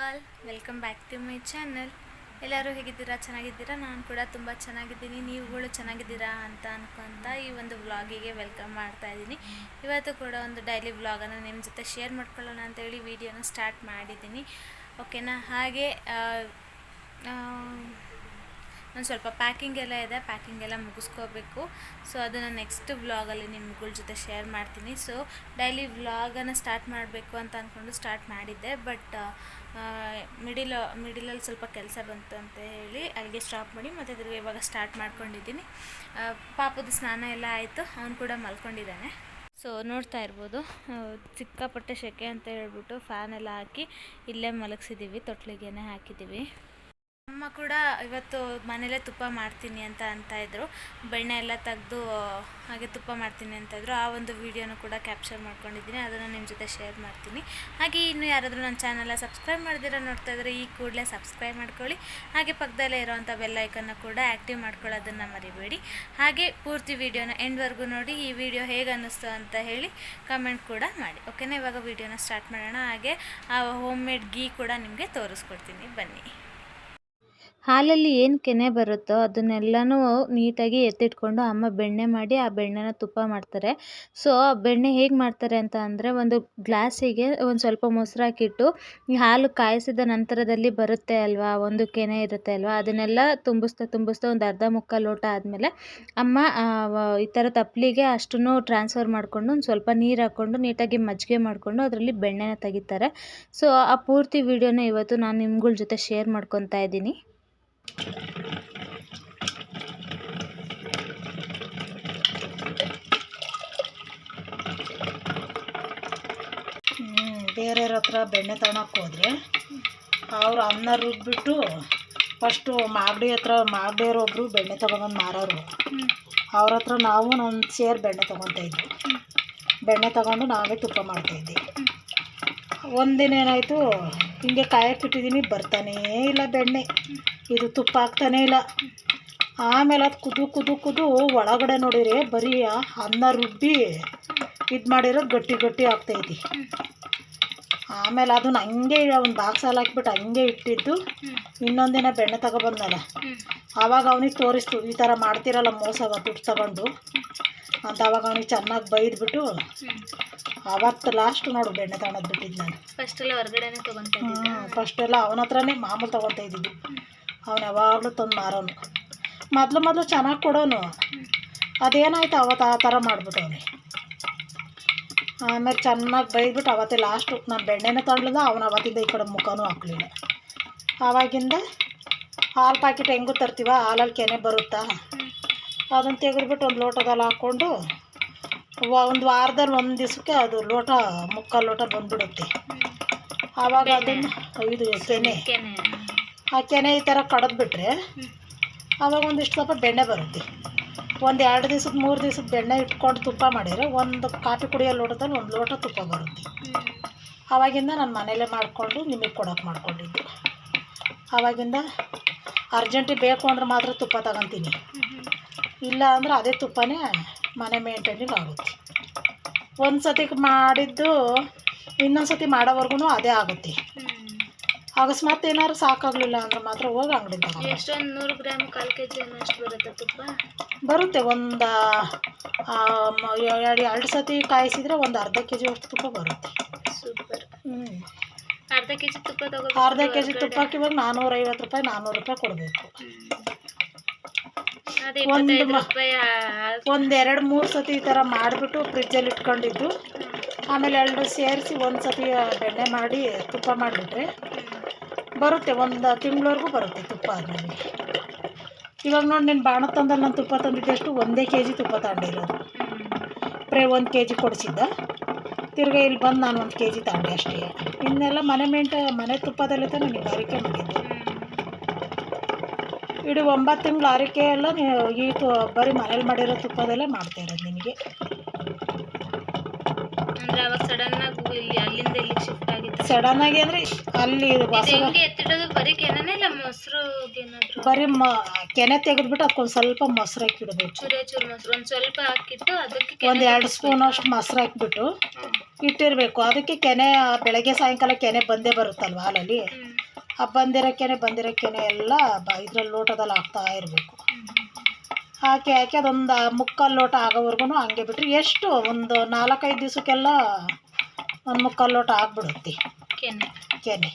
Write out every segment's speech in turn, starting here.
All welcome back to my channel ಎಲ್ಲರೂ ಹೇಗಿದ್ದೀರಾ? ಚೆನ್ನಾಗಿದ್ದೀರಾ? ನಾನು ಕೂಡ ತುಂಬ ಚೆನ್ನಾಗಿದ್ದೀನಿ. ನೀವುಗಳು ಚೆನ್ನಾಗಿದ್ದೀರಾ ಅಂತ ಅನ್ಕೊಂತ ಈ ಒಂದು ವ್ಲಾಗಿಗೆ ವೆಲ್ಕಮ್ ಮಾಡ್ತಾ ಇದ್ದೀನಿ. ಇವತ್ತು ಕೂಡ ಒಂದು ಡೈಲಿ ವ್ಲಾಗನ್ನು ನಿಮ್ಮ ಜೊತೆ ಶೇರ್ ಮಾಡ್ಕೊಳ್ಳೋಣ ಅಂತೇಳಿ ವಿಡಿಯೋನ ಸ್ಟಾರ್ಟ್ ಮಾಡಿದ್ದೀನಿ. ಓಕೆನಾ ಹಾಗೆ ಒಂದು ಸ್ವಲ್ಪ ಪ್ಯಾಕಿಂಗ್ ಎಲ್ಲ ಇದೆ. ಪ್ಯಾಕಿಂಗ್ ಎಲ್ಲ ಮುಗಿಸ್ಕೋಬೇಕು. ಸೊ ಅದನ್ನು ನೆಕ್ಸ್ಟ್ ವ್ಲಾಗಲ್ಲಿ ನಿಮ್ಗಳ ಜೊತೆ ಶೇರ್ ಮಾಡ್ತೀನಿ. ಸೊ ಡೈಲಿ ವ್ಲಾಗನ್ನು ಸ್ಟಾರ್ಟ್ ಮಾಡಬೇಕು ಅಂತ ಅಂದ್ಕೊಂಡು ಸ್ಟಾರ್ಟ್ ಮಾಡಿದ್ದೆ. ಬಟ್ ಮಿಡಿಲ್ ಮಿಡಿಲಲ್ಲಿ ಸ್ವಲ್ಪ ಕೆಲಸ ಬಂತು ಅಂತ ಹೇಳಿ ಅಲ್ಲಿಗೆ ಸ್ಟಾಪ್ ಮಾಡಿ ಮತ್ತು ಅದ್ರಿಗೆ ಇವಾಗ ಸ್ಟಾರ್ಟ್ ಮಾಡ್ಕೊಂಡಿದ್ದೀನಿ. ಪಾಪದ ಸ್ನಾನ ಎಲ್ಲ ಆಯಿತು, ಅವನು ಕೂಡ ಮಲ್ಕೊಂಡಿದ್ದಾನೆ. ಸೊ ನೋಡ್ತಾ ಇರ್ಬೋದು. ಸಿಕ್ಕಾಪಟ್ಟೆ ಸೆಕೆ ಅಂತ ಹೇಳ್ಬಿಟ್ಟು ಫ್ಯಾನೆಲ್ಲ ಹಾಕಿ ಇಲ್ಲೇ ಮಲಗಿಸಿದ್ದೀವಿ ತೊಟ್ಲಿಗೆ ಹಾಕಿದ್ದೀವಿ ಅಮ್ಮ ಕೂಡ ಇವತ್ತು ಮನೇಲೇ ತುಪ್ಪ ಮಾಡ್ತೀನಿ ಅಂತ ಅಂತ ಇದ್ರು. ಬೆಣ್ಣೆ ಎಲ್ಲ ತೆಗೆದು ಹಾಗೆ ತುಪ್ಪ ಮಾಡ್ತೀನಿ ಅಂತ ಇದ್ರು. ಆ ಒಂದು ವಿಡಿಯೋನು ಕೂಡ ಕ್ಯಾಪ್ಚರ್ ಮಾಡ್ಕೊಂಡಿದ್ದೀನಿ. ಅದನ್ನು ನಿಮ್ಮ ಜೊತೆ ಶೇರ್ ಮಾಡ್ತೀನಿ. ಹಾಗೆ ಇನ್ನು ಯಾರಾದರೂ ನನ್ನ ಚಾನಲ್ನ ಸಬ್ಸ್ಕ್ರೈಬ್ ಮಾಡಿದಿರ ನೋಡ್ತಾ ಇದ್ರೆ ಈ ಕೂಡಲೇ ಸಬ್ಸ್ಕ್ರೈಬ್ ಮಾಡ್ಕೊಳ್ಳಿ. ಹಾಗೆ ಪಕ್ಕದಲ್ಲೇ ಇರೋವಂಥ ಬೆಲ್ಲೈಕನ್ನು ಕೂಡ ಆ್ಯಕ್ಟಿವ್ ಮಾಡ್ಕೊಳ್ಳೋದನ್ನು ಮರಿಬೇಡಿ. ಹಾಗೆ ಪೂರ್ತಿ ವಿಡಿಯೋನ ಎಂಡ್ವರೆಗೂ ನೋಡಿ, ಈ ವಿಡಿಯೋ ಹೇಗೆ ಅನ್ನಿಸ್ತು ಅಂತ ಹೇಳಿ ಕಮೆಂಟ್ ಕೂಡ ಮಾಡಿ. ಓಕೆನಾ ಇವಾಗ ವಿಡಿಯೋನ ಸ್ಟಾರ್ಟ್ ಮಾಡೋಣ. ಹಾಗೆ ಆ ಹೋಮ್ ಮೇಡ್ ಗೀ ಕೂಡ ನಿಮಗೆ ತೋರಿಸ್ಕೊಡ್ತೀನಿ. ಬನ್ನಿ. ಹಾಲಲ್ಲಿ ಏನು ಕೆನೆ ಬರುತ್ತೋ ಅದನ್ನೆಲ್ಲನೂ ನೀಟಾಗಿ ಎತ್ತಿಟ್ಕೊಂಡು ಅಮ್ಮ ಬೆಣ್ಣೆ ಮಾಡಿ ಆ ಬೆಣ್ಣೆನ ತುಪ್ಪ ಮಾಡ್ತಾರೆ. ಸೊ, ಆ ಬೆಣ್ಣೆ ಹೇಗೆ ಮಾಡ್ತಾರೆ ಅಂತ ಅಂದರೆ ಒಂದು ಗ್ಲಾಸಿಗೆ ಒಂದು ಸ್ವಲ್ಪ ಮೊಸರು ಹಾಕಿಟ್ಟು ಈ ಹಾಲು ಕಾಯಿಸಿದ ನಂತರದಲ್ಲಿ ಬರುತ್ತೆ ಅಲ್ವಾ? ಒಂದು ಕೆನೆ ಇರುತ್ತೆ ಅಲ್ವಾ? ಅದನ್ನೆಲ್ಲ ತುಂಬಿಸ್ತಾ ತುಂಬಿಸ್ತಾ ಒಂದು ಅರ್ಧ ಮುಕ್ಕ ಲೋಟ ಆದಮೇಲೆ ಅಮ್ಮ ಈ ಥರ ತಪ್ಪಲಿಗೆ ಅಷ್ಟನ್ನು ಟ್ರಾನ್ಸ್ಫರ್ ಮಾಡಿಕೊಂಡು ಒಂದು ಸ್ವಲ್ಪ ನೀರು ಹಾಕ್ಕೊಂಡು ನೀಟಾಗಿ ಮಜ್ಜಿಗೆ ಮಾಡಿಕೊಂಡು ಅದರಲ್ಲಿ ಬೆಣ್ಣೆನ ತೆಗಿತಾರೆ. ಸೊ, ಆ ಪೂರ್ತಿ ವಿಡಿಯೋನ ಇವತ್ತು ನಾನು ನಿಮ್ಗಳ ಜೊತೆ ಶೇರ್ ಮಾಡ್ಕೊತಾ ಇದ್ದೀನಿ. ಬೇರೆಯವ್ರ ಹತ್ರ ಬೆಣ್ಣೆ ತಗೊಳಕ್ಕೆ ಹೋದರೆ ಅವ್ರು ಅನ್ನ ರುಬ್ಬಿಟ್ಟು ಫಸ್ಟು ಮಾಗಡಿ ಹತ್ರ ಮಾಗಡಿಯವ್ರು ಒಬ್ಬರು ಬೆಣ್ಣೆ ತೊಗೊಂಬಂದು ಮಾರೋರು. ಅವ್ರ ಹತ್ರ ನಾವು ಒಂದು ಸೇರ್ ಬೆಣ್ಣೆ ತೊಗೊತಾ ಇದ್ವಿ. ಬೆಣ್ಣೆ ತೊಗೊಂಡು ನಾವೇ ತುಪ್ಪ ಮಾಡ್ತಾಯಿದ್ವಿ ಒಂದಿನ ಏನಾಯಿತು, ಹಿಂಗೆ ಕಾಯಕ್ಕೆ ಬರ್ತಾನೇ ಇಲ್ಲ ಬೆಣ್ಣೆ. ಇದು ತುಪ್ಪ ಆಗ್ತಾನೇ ಇಲ್ಲ. ಆಮೇಲೆ ಅದು ಕುದು ಕುದು ಕುದು ಒಳಗಡೆ ನೋಡಿರಿ ಬರೀ ಅನ್ನ ರುಬ್ಬಿ ಇದು ಮಾಡಿರೋದು ಗಟ್ಟಿ ಗಟ್ಟಿ ಆಗ್ತೈತಿ ಆಮೇಲೆ ಅದನ್ನ ಹಂಗೆ ಒಂದು ಬಾಕ್ಸಲ್ಲಿ ಹಾಕ್ಬಿಟ್ಟು ಹಂಗೆ ಇಟ್ಟಿದ್ದು ಇನ್ನೊಂದಿನ ಬೆಣ್ಣೆ ತಗೊಬಂದಲ್ಲ ಆವಾಗ ಅವನಿಗೆ ತೋರಿಸ್ತು ಈ ಥರ ಮಾಡ್ತಿರಲ್ಲ ಮೋಸ ದುಡ್ಡು ತಗೊಂಡು ಅಂತ ಆವಾಗ ಅವನಿಗೆ ಚೆನ್ನಾಗಿ ಬೈದ್ಬಿಟ್ಟು ಅವತ್ತು ಲಾಸ್ಟ್ ನೋಡು ಬೆಣ್ಣೆ ತಗೊಂಡು ಬಿಟ್ಟಿದ್ದು ನಾನು. ಫಸ್ಟ್ ಎಲ್ಲ ಹೊರಗಡೆ ತಗೊಂತ ಫಸ್ಟ್ ಎಲ್ಲ ಅವನ ಹತ್ರನೇ ಮಾಮೂಲು ತೊಗೊತಾ ಇದ್ದಿದ್ದು. ಅವನು ಯಾವಾಗಲೂ ತಂದು ಮಾರೋನು ಮೊದಲು ಮೊದಲು ಚೆನ್ನಾಗಿ ಕೊಡೋನು. ಅದೇನಾಯ್ತು ಅವತ್ತು ಆ ಥರ ಮಾಡ್ಬಿಟ್ಟವನೆ. ಆಮೇಲೆ ಚೆನ್ನಾಗಿ ಬೈದ್ಬಿಟ್ಟು ಅವತ್ತೇ ಲಾಸ್ಟು ನಾನು ಬೆಣ್ಣೆನೇ ತಗೊಳ್ದ ಅವನು ಅವತ್ತಿಂದ ಈ ಕಡೆ ಮುಖನೂ ಹಾಕ್ಲಿಲ್ಲ. ಆವಾಗಿಂದ ಹಾಲು ಪ್ಯಾಕೆಟ್ ಹೆಂಗೂ ತರ್ತೀವ? ಹಾಲಲ್ಲಿ ಕೆನೆ ಬರುತ್ತಾ? ಅದನ್ನು ತೆಗೆದ್ಬಿಟ್ಟು ಒಂದು ಲೋಟದಲ್ಲಿ ಹಾಕ್ಕೊಂಡು ಒಂದು ವಾರದಲ್ಲಿ ಒಂದು ದಿವಸಕ್ಕೆ ಅದು ಲೋಟ, ಮುಕ್ಕಾಲು ಲೋಟ ಬಂದ್ಬಿಡುತ್ತೆ. ಆವಾಗ ಅದನ್ನು ಇದು ಕೆನೆ. ಕೆನೆ ಆ ಕೆನೆ ಈ ಥರ ಕಡದ್ಬಿಟ್ರೆ ಆವಾಗ ಒಂದಿಷ್ಟು ಸ್ವಲ್ಪ ಬೆಣ್ಣೆ ಬರುತ್ತೆ. ಒಂದು ಎರಡು ದಿವ್ಸದ ಮೂರು ದಿವ್ಸದ ಬೆಣ್ಣೆ ಇಟ್ಕೊಂಡು ತುಪ್ಪ ಮಾಡಿದರೆ ಒಂದು ಕಾಫಿ ಕುಡಿಯೋ ಲೋಟದಲ್ಲಿ ಒಂದು ಲೋಟ ತುಪ್ಪ ಬರುತ್ತೆ. ಆವಾಗಿಂದ ನಾನು ಮನೇಲೇ ಮಾಡಿಕೊಂಡು ನಿಮಗೆ ಕೊಡೋಕೆ ಮಾಡಿಕೊಂಡಿದ್ದು. ಆವಾಗಿಂದ ಅರ್ಜೆಂಟಿಗೆ ಬೇಕು ಅಂದ್ರೆ ಮಾತ್ರ ತುಪ್ಪ ತಗೊತೀನಿ. ಇಲ್ಲ ಅಂದ್ರೆ ಅದೇ ತುಪ್ಪನೇ ಮನೆ ಮೇಂಟೈನಿಗೆ ಆಗುತ್ತೆ. ಒಂದು ಸತಿಗೆ ಮಾಡಿದ್ದು ಇನ್ನೊಂದು ಸತಿ ಮಾಡೋವರೆಗೂ ಅದೇ ಆಗುತ್ತೆ. ಅಕಸ್ಮಾತ್ ಏನಾದ್ರು ಸಾಕಾಗ್ಲಿಲ್ಲ ಅಂದ್ರೆ ಮಾತ್ರ ಹೋಗಿ ಅಂಗಡಿ ಎಷ್ಟೊಂದು ನೂರು ಗ್ರಾಮ್ ಕಾಲು ಕೆ ಜಿ ಅಷ್ಟು ಬರುತ್ತೆ ತುಪ್ಪ? ಬರುತ್ತೆ ಒಂದು ಎರಡು ಎರಡು ಸತಿ ಕಾಯಿಸಿದ್ರೆ ಒಂದು ಅರ್ಧ ಕೆ ಜಿ ಅಷ್ಟು ತುಪ್ಪ ಬರುತ್ತೆ. ಸೂಪರ್. ಹ್ಞೂ ಅರ್ಧ ಕೆ ಜಿ ತುಪ್ಪ ತಗೋ ಅರ್ಧ ಕೆ ಜಿ ತುಪ್ಪಕ್ಕೆ ಇವಾಗ ನಾನ್ನೂರೈವತ್ತು ರೂಪಾಯಿ ನಾನ್ನೂರು ರೂಪಾಯಿ ಕೊಡಬೇಕು ಒಂದು ಎರಡು ಮೂರು ಸತಿ ಈ ಥರ ಮಾಡಿಬಿಟ್ಟು ಫ್ರಿಜ್ಜಲ್ಲಿ ಇಟ್ಕೊಂಡಿದ್ದು. ಆಮೇಲೆ ಎರಡು ಸೇರಿಸಿ ಒಂದು ಸತಿ ಬೆಣ್ಣೆ ಮಾಡಿ ತುಪ್ಪ ಮಾಡಿಬಿಟ್ರೆ. ಬರುತ್ತೆ, ಒಂದು ತಿಂಗಳವರೆಗೂ ಬರುತ್ತೆ ತುಪ್ಪ ಅದರಲ್ಲಿ. ಇವಾಗ ನೋಡಿ ನೀನು ಬಾಣ ತಂದಲ್ಲಿ ನಾನು ತುಪ್ಪ ತಂದಿದ್ದಷ್ಟು ಒಂದೇ ಕೆ ಜಿ ತುಪ್ಪ ತಗೊಂಡಿರೋದು. ಪ್ರೇ ಒಂದು ಕೆ ಜಿ ಕೊಡಿಸಿದ್ದ. ತಿರ್ಗ ಇಲ್ಲಿ ಬಂದು ನಾನು ಒಂದು ಕೆ ಜಿ ತಗೊಂಡೆ ಅಷ್ಟೇ. ಇನ್ನೆಲ್ಲ ಮನೆ ಮೇಂಟ, ಮನೆ ತುಪ್ಪದಲ್ಲೇ ತಾನೇ ನೀವು ಆರೈಕೆ ಮಾಡಿದ್ದು. ಇಡೀ ಒಂಬತ್ತು ತಿಂಗಳು ಆರೈಕೆ ಎಲ್ಲ ನೀವು ಈ ತು, ಬರೀ ಮನೇಲಿ ಮಾಡಿರೋ ತುಪ್ಪದಲ್ಲೇ ಮಾಡ್ತಾ ಇರೋದು ನಿನಗೆ. ಸಡನ್ ಆಗಿ ಇಲ್ಲಿ ಅಲ್ಲಿಂದ ಇಲ್ಲಿಗೆ ಶಿಫ್ಟ್ ಆಗಿದ್ದು ಸಡನ್ ಆಗಿ ಅಂದ್ರೆ ಅಲ್ಲಿ ಹೆಂಗೆ ಎತ್ತಿಡೋದು? ಬರೀ ಕೆನೇ ಇಲ್ಲ ಮೊಸರು ಏನಾದ್ರು? ಬರೀ ಮ ಕೆನೆ ತೆಗೆದ್ಬಿಟ್ಟು ಅದಕ್ಕೊಂದು ಸ್ವಲ್ಪ ಮೊಸರು ಹಾಕಿಡ್ಬೇಕು. ಚೂರೇ ಚೂರು ಮೊಸರು. ಒಂದು ಸ್ವಲ್ಪ ಹಾಕಿಟ್ಟು ಅದಕ್ಕೆ ಒಂದು ಎರಡು ಸ್ಪೂನ್ ಅಷ್ಟು ಮೊಸರು ಹಾಕ್ಬಿಟ್ಟು. ಇಟ್ಟಿರಬೇಕು. ಅದಕ್ಕೆ ಕೆನೆ ಬೆಳಗ್ಗೆ ಸಾಯಂಕಾಲ ಕೆನೆ ಬಂದೇ ಬರುತ್ತಲ್ವ ಹಾಲಲ್ಲಿ? ಹ್ಮ್. ಆ ಬಂದಿರೋ ಕೆನೆ ಬಂದಿರೋ ಕೆನೆ ಎಲ್ಲ ಬ ಇದ್ರಲ್ಲಿ ಲೋಟದಲ್ಲಿ ಹಾಕ್ತಾ ಇರಬೇಕು. ಹಾಕಿ ಹಾಕಿ ಅದೊಂದು ಮುಕ್ಕಾಲು ಲೋಟ ಆಗೋವರೆಗೂ ಹಂಗೆ ಬಿಟ್ಟರೆ ಎಷ್ಟು? ಒಂದು ನಾಲ್ಕೈದು ದಿವಸಕ್ಕೆಲ್ಲ ಒಂದು ಮುಕ್ಕಾಲು ಲೋಟ ಹಾಕ್ಬಿಡುತ್ತೆ ಕೆನೆ ಕೆನೆ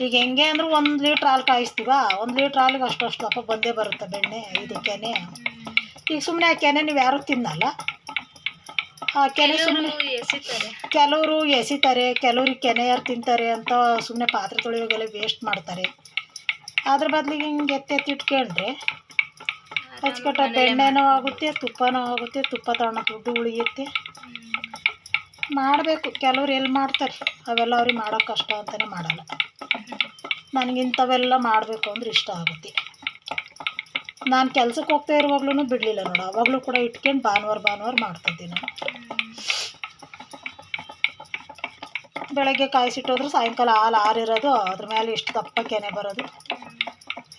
ಈಗ ಹೆಂಗೆ ಅಂದ್ರೆ ಒಂದು ಲೀಟ್ರ್ ಹಾಲು ಕಾಯಿಸ್ತೀವ ಒಂದು ಲೀಟ್ರ್ ಹಾಲಿಗೆ ಅಷ್ಟು ಅಷ್ಟು ದಪ್ಪ ಬಂದೇ ಬರುತ್ತೆ ಬೆಣ್ಣೆ ಇದು ಕೆನೆ ಈಗ ಸುಮ್ಮನೆ ಆ ಕೆನೆ ನೀವು ಯಾರೂ ತಿನ್ನಲ್ಲ? ಆ ಕೆನೆ ಸುಮ್ಮನೆ ಕೆಲವ್ರು ಎಸಿತಾರೆ ಕೆಲವ್ರಿಗೆ ಕೆನೆ ಯಾರು ತಿಂತಾರೆ ಅಂತ ಸುಮ್ಮನೆ ಪಾತ್ರೆ ತೊಳೆಯೋಗೆಲ್ಲ ವೇಸ್ಟ್ ಮಾಡ್ತಾರೆ. ಅದ್ರ ಬದಲಿಗೆ ಹಿಂಗೆ ಎತ್ತೆತ್ತಿಟ್ಕೊಂಡ್ರೆ ಹಚ್ಕೊಟ್ಟ ಇಟ್ಕೊಂಡ್ರೆ ಅಚ್ಚುಕಟ್ಟ ಬೆಣ್ಣೆನೂ ಆಗುತ್ತೆ ತುಪ್ಪನೂ ಆಗುತ್ತೆ ತುಪ್ಪ ತಗೊಂಡು ದುಡ್ಡು ಉಳಿಯುತ್ತೆ. ಮಾಡಬೇಕು. ಕೆಲವ್ರು ಎಲ್ಲಿ ಮಾಡ್ತಾರೆ? ಅವೆಲ್ಲ ಅವ್ರಿಗೆ ಮಾಡೋ ಕಷ್ಟ ಅಂತಲೇ ಮಾಡಲ್ಲ. ನನಗಿಂಥವೆಲ್ಲ ಮಾಡಬೇಕು ಅಂದ್ರೆ ಇಷ್ಟ ಆಗುತ್ತೆ. ನಾನು ಕೆಲಸಕ್ಕೆ ಹೋಗ್ತಾ ಇರುವಾಗ್ಲೂ ಬಿಡಲಿಲ್ಲ ನೋಡು. ಅವಾಗಲೂ ಕೂಡ ಇಟ್ಕೊಂಡು ಭಾನುವಾರ ಭಾನುವಾರ ಮಾಡ್ತಿದ್ದೆ ನಾನು. ಬೆಳಗ್ಗೆ ಕಾಯಿಸಿಟ್ಟೋದ್ರೆ ಸಾಯಂಕಾಲ ಹಾಲು ಆರಿರೋದು ಅದ್ರ ಮೇಲೆ ಇಷ್ಟು ದಪ್ಪ ಕೆನೆ ಬರೋದು.